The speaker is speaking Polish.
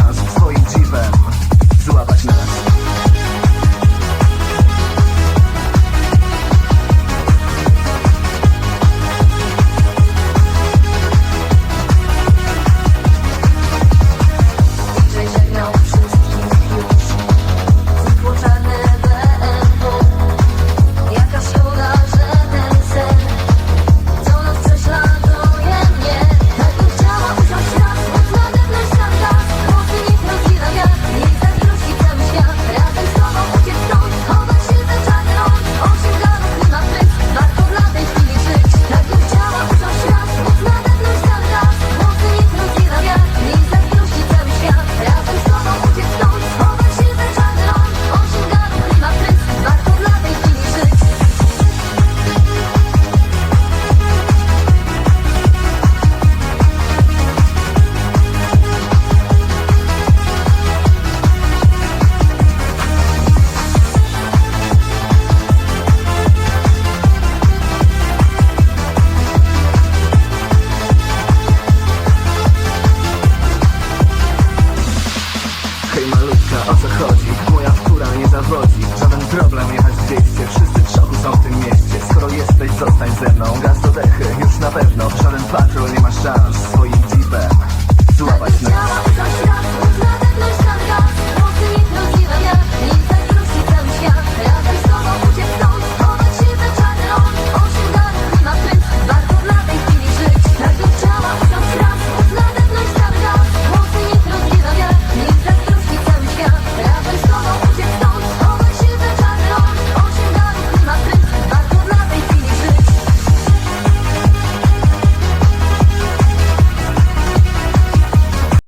sounds. problem jechać 200 Wszyscy w szoku są w tym mieście. Skoro jesteś, zostań ze mną. Gaz do dechy, już na pewno. Żaden patrol nie ma szans.